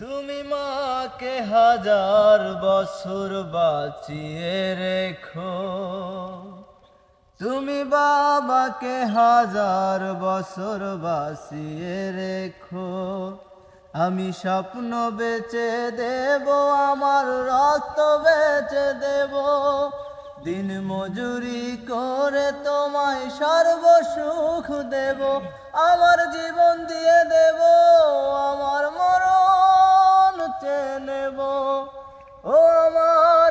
তুমি মাকে হাজার বছর বাঁচিয়ে রেখো। তুমি বাবাকে হাজার বছর বাঁচিয়ে রেখো। আমি স্বপ্ন বেচে দেব, আমার রক্ত বেচে দেব। দিন মজুরি করে তোমায় সর্বসুখ দেব, আমার জীবন দিয়ে দেব, আমার মরণ চেয়ে নেব। ও আমার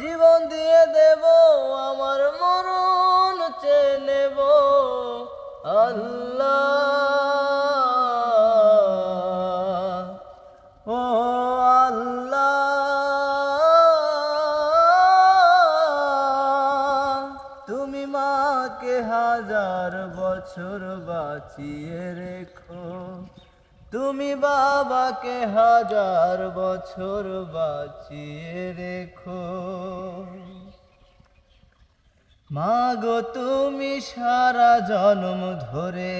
জীবন দিয়ে দেব, আমার মরণ চেয়ে নেব। আল্লাহ মাকে হাজার বছর বাঁচিয়ে রেখো। তুমি বাবাকে হাজার বছর বাঁচিয়ে রেখো। মাগো, তুমি সারা জন্ম ধরে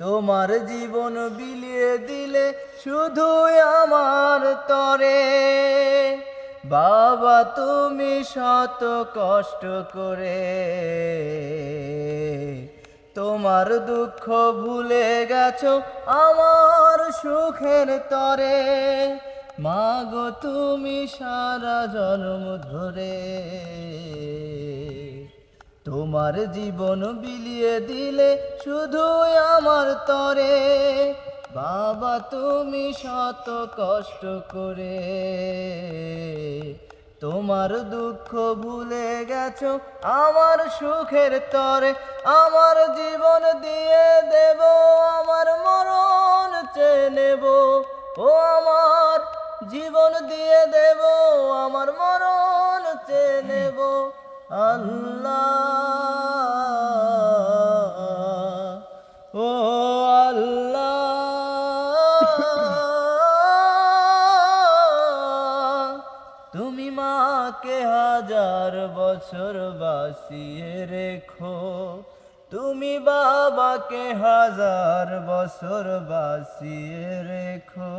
তোমার জীবন বিলিয়ে দিলে শুধুই আমার তরে। বাবা, তুমি শত কষ্ট করে তোমার দুঃখ ভুলে গেছো আমার সুখের তরে। মাগো, তুমি সারা জন্ম ধরে তোমার জীবন বিলিয়ে দিলে শুধুই আমার তরে। বাবা, তুমি শত কষ্ট করে তোমার দুঃখ ভুলে গেছো, আমার সুখের তরে আমার জীবন দিয়ে দেব, আমার মরণ চেয়ে নেব, ও আমার জীবন দিয়ে দেব, আমার মরণ চেয়ে নেব, আল্লাহ। তুমি মাকে হাজার বছর বাঁচিয়ে রেখো। তুমি বাবাকে হাজার বছর বাঁচিয়ে রেখো।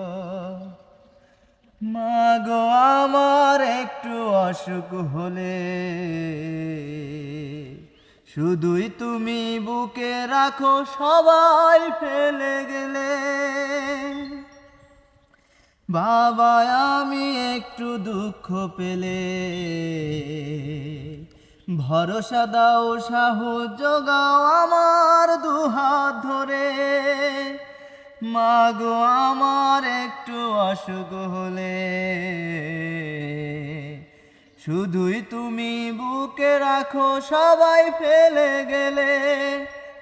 মাগো, আমার একটু অসুখ হলে শুধুই তুমি বুকে রাখো, সবাই ফেলে গেলে বাবা আমি একটু দুঃখ পেলে। ভরসা দাও, সাহস যোগাও আমার দুহাত ধরে। মাগো, আমার একটু অসুখ হলে। শুধুই তুমি বুকে রাখো, সবাই ফেলে গেলে।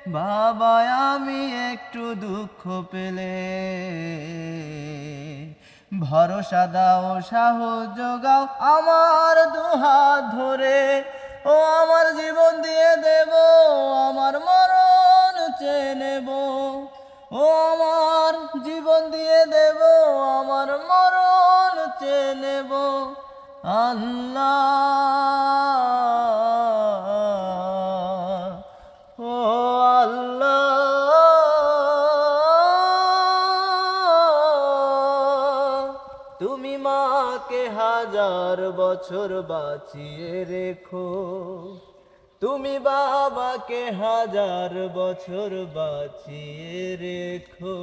বাবা আমি একটু দুঃখ পেলে। ভরসা দাও, সাহস যোগাও আমার দুহাত ধরে। ও আমার জীবন দিয়ে দেব, আমার মরণ চেয়ে নেব। ও আমার জীবন দিয়ে দেব, আমার মরণ চেয়ে নেব। আল্লাহ, ও আল্লাহ। আমাকে হাজার বছর বাঁচিয়ে রেখো। তুমি বাবাকে হাজার বছর বাঁচিয়ে রেখো।